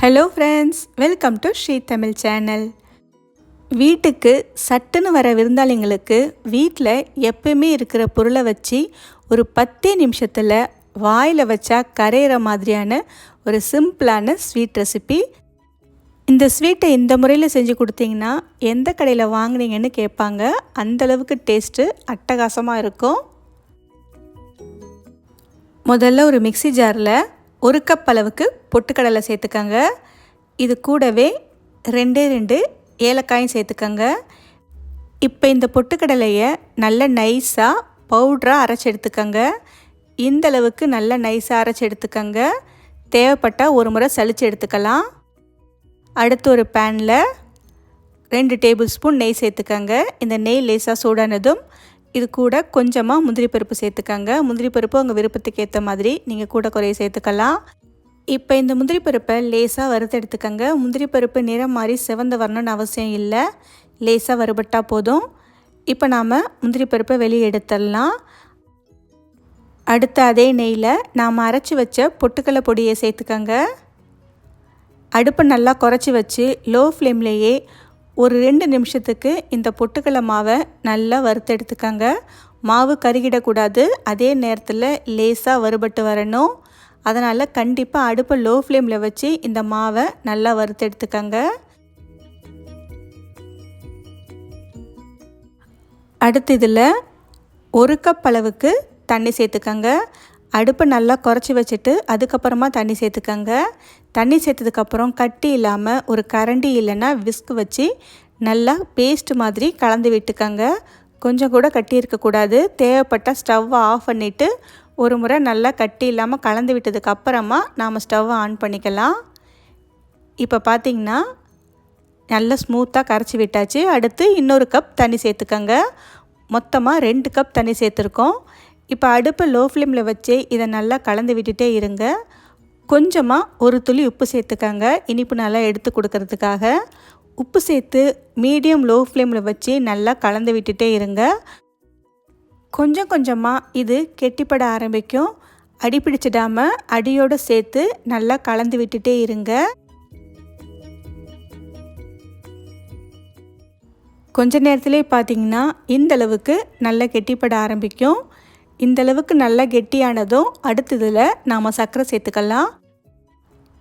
Hello friends welcome to Sri Tamil channel வீட்டுக்கு சட்டுன்னு வர விருந்தாளிங்களுக்கு வீட்டில் எப்பயுமே இருக்கிற பொருளை வச்சு ஒரு பத்தே நிமிஷத்தில் வாயில் வச்சா கரையிற மாதிரியான ஒரு சிம்பிளான ஸ்வீட் ரெசிபி. இந்த ஸ்வீட்டை இந்த முறையில் செஞ்சு கொடுத்தீங்கன்னா எந்த கடையில் வாங்குனீங்கன்னு கேட்பாங்க. அந்தளவுக்கு டேஸ்ட்டு அட்டகாசமாக இருக்கும். முதல்ல ஒரு மிக்சி ஜாரில் ஒரு கப் அளவுக்கு பொட்டுக்கடலை சேர்த்துக்கங்க. இது கூடவே ரெண்டே ரெண்டு ஏலக்காயும் சேர்த்துக்கங்க. இப்போ இந்த பொட்டுக்கடலையை நல்ல நைஸாக பவுட்ராக அரைச்சி எடுத்துக்கங்க. இந்த அளவுக்கு நல்ல நைஸாக அரைச்சி எடுத்துக்கங்க. தேவைப்பட்டால் ஒரு முறை சளிச்சு எடுத்துக்கலாம். அடுத்து ஒரு பேனில் ரெண்டு டேபிள் ஸ்பூன் நெய் சேர்த்துக்கங்க. இந்த நெய் லேசாக சூடானதும் இது கூட கொஞ்சமாக முந்திரி பருப்பு சேர்த்துக்கங்க. முந்திரி பருப்பு உங்கள் விருப்பத்துக்கு ஏற்ற மாதிரி நீங்கள் கூட குறைய சேர்த்துக்கலாம். இப்போ இந்த முந்திரி பருப்பை லேசாக வறுத்தெடுத்துக்கங்க முந்திரி பருப்பு நிறம் மாதிரி சிவந்த வரணும்னு அவசியம் இல்லை. லேசாக வறுபட்டால் போதும். இப்போ நாம் முந்திரி பருப்பை வெளியே எடுத்துடலாம். அடுத்த அதே நெய்யில் நாம் அரைச்சி வச்ச பொட்டுக்கடலை பொடியை சேர்த்துக்கங்க. அடுப்பை நல்லா குறைச்சி வச்சு லோ ஃப்ளேம்லேயே ஒரு ரெண்டு நிமிஷத்துக்கு இந்த பொட்டுக்கடலை மாவை நல்லா வறுத்தெடுத்துக்கங்க மாவு கருகிடக்கூடாது. அதே நேரத்தில் லேசாக வறுபட்டு வரணும். அதனால் கண்டிப்பாக அடுப்பை லோ ஃப்ளேமில் வச்சு இந்த மாவை நல்லா வறுத்தெடுத்துக்கங்க அடுத்து இதில் ஒரு கப் அளவுக்கு தண்ணி சேர்த்துக்கங்க. அடுப்பை நல்லா குறைச்சி வச்சுட்டு அதுக்கப்புறமா தண்ணி சேர்த்துக்கங்க. தண்ணி சேர்த்ததுக்கப்புறம் கட்டி இல்லாமல் ஒரு கரண்டி இல்லைன்னா விஸ்க் வச்சு நல்லா பேஸ்ட் மாதிரி கலந்து விட்டுக்கங்க. கொஞ்சம் கூட கட்டி இருக்கக்கூடாது தேவைப்பட்டால் ஸ்டவ்வை ஆஃப் பண்ணிவிட்டு ஒரு முறை நல்லா கட்டி இல்லாமல் கலந்து விட்டதுக்கப்புறமா நாம் ஸ்டவ்வை ஆன் பண்ணிக்கலாம். இப்போ பார்த்திங்கன்னா நல்லா ஸ்மூத்தாக கரைச்சி விட்டாச்சு. அடுத்து இன்னொரு கப் தண்ணி சேர்த்துக்கங்க. மொத்தமாக ரெண்டு கப் தண்ணி சேர்த்துருக்கோம். இப்போ அடுப்பை லோ ஃப்ளேமில் வச்சு இதை நல்லா கலந்து விட்டுட்டே இருங்க. கொஞ்சமாக ஒரு துளி உப்பு சேர்த்துக்காங்க. இனிப்பு நல்லா எடுத்து கொடுக்கறதுக்காக. உப்பு சேர்த்து மீடியம் லோ ஃப்ளேமில் வச்சு நல்லா கலந்து விட்டுட்டே இருங்க. கொஞ்சம் கொஞ்சமாக இது கெட்டிப்பட ஆரம்பிக்கும். அடி பிடிச்சிடாமல் அடியோடு சேர்த்து நல்லா கலந்து விட்டுட்டே இருங்க. கொஞ்ச நேரத்துலேயே பார்த்தீங்கன்னா இந்த அளவுக்கு நல்லா கெட்டிப்பட ஆரம்பிக்கும். இந்த அளவுக்கு நல்லா கெட்டியானதும் அடுத்ததில் நாம் சர்க்கரை சேர்த்துக்கலாம்.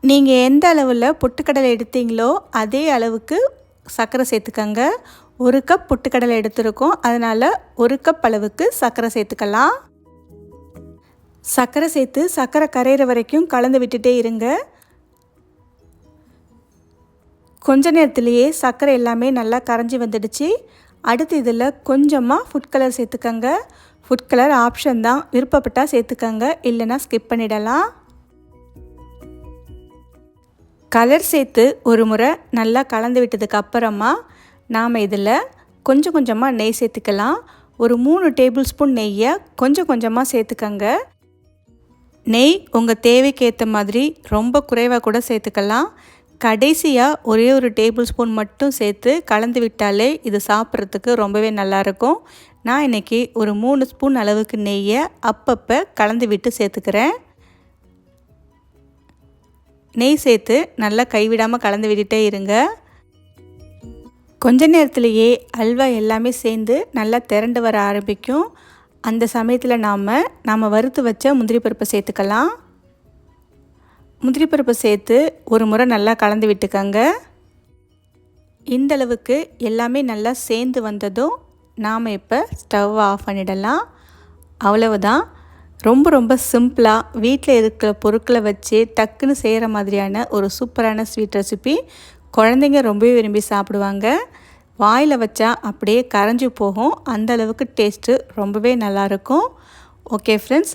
நீங்கள் எந்த அளவில் பொட்டுக்கடலை எடுத்தீங்களோ அதே அளவுக்கு சர்க்கரை சேர்த்துக்கங்க. ஒரு கப் பொட்டுக்கடலை எடுத்திருக்கோம் அதனால் ஒரு கப் அளவுக்கு சர்க்கரை சேர்த்துக்கலாம். சர்க்கரை சேர்த்து சர்க்கரை கரையிற வரைக்கும் கலந்து விட்டுட்டே இருங்க. கொஞ்ச நேரத்துலேயே சர்க்கரை எல்லாமே நல்லா கரைஞ்சி வந்துடுச்சு. அடுத்து இதில் கொஞ்சமாக ஃபுட் கலர் சேர்த்துக்கங்க. ஃபுட் கலர் ஆப்ஷன் தான். விருப்பப்பட்டால் சேர்த்துக்கங்க. இல்லைனா ஸ்கிப் பண்ணிடலாம். கலர் சேர்த்து ஒரு முறை நல்லா கலந்து விட்டதுக்கு அப்புறமா நாம் இதில் கொஞ்சம் கொஞ்சமாக நெய் சேர்த்துக்கலாம். ஒரு மூணு டேபிள் ஸ்பூன் நெய்யை கொஞ்சம் கொஞ்சமாக சேர்த்துக்கங்க. நெய் உங்கள் தேவைக்கு ஏற்ற மாதிரி ரொம்ப குறைவாக கூட சேர்த்துக்கலாம். கடைசியாக ஒரே ஒரு டேபிள் ஸ்பூன் மட்டும் சேர்த்து கலந்து விட்டாலே இது சாப்பிட்றதுக்கு ரொம்பவே நல்லாயிருக்கும். நான் இன்றைக்கி ஒரு மூணு ஸ்பூன் அளவுக்கு நெய்யை அப்பப்போ கலந்து விட்டு சேர்த்துக்கிறேன். நெய் சேர்த்து நல்லா கைவிடாமல் கலந்து விட்டுட்டே இருங்க. கொஞ்ச நேரத்திலேயே அல்வா எல்லாமே சேர்ந்து நல்லா திரண்டு வர ஆரம்பிக்கும். அந்த சமயத்தில் நாம் நாம் வறுத்து வச்ச முந்திரி பருப்பை சேர்த்துக்கலாம். முந்திரி பருப்பு சேர்த்து ஒரு முறை நல்லா கலந்து விட்டுக்கங்க. இந்தளவுக்கு எல்லாமே நல்லா சேர்ந்து வந்ததும் நாம் இப்போ ஸ்டவ் ஆஃப் பண்ணிடலாம். அவ்வளவுதான். ரொம்ப ரொம்ப சிம்பிளாக வீட்டில் இருக்கிற பொருட்களை வச்சு டக்குன்னு செய்கிற மாதிரியான ஒரு சூப்பரான ஸ்வீட் ரெசிபி குழந்தைங்க ரொம்பவே விரும்பி சாப்பிடுவாங்க. வாயில் வச்சா அப்படியே கரைஞ்சி போகும். அந்த அளவுக்கு டேஸ்ட்டு ரொம்பவே நல்லாயிருக்கும் ஓகே ஃப்ரெண்ட்ஸ்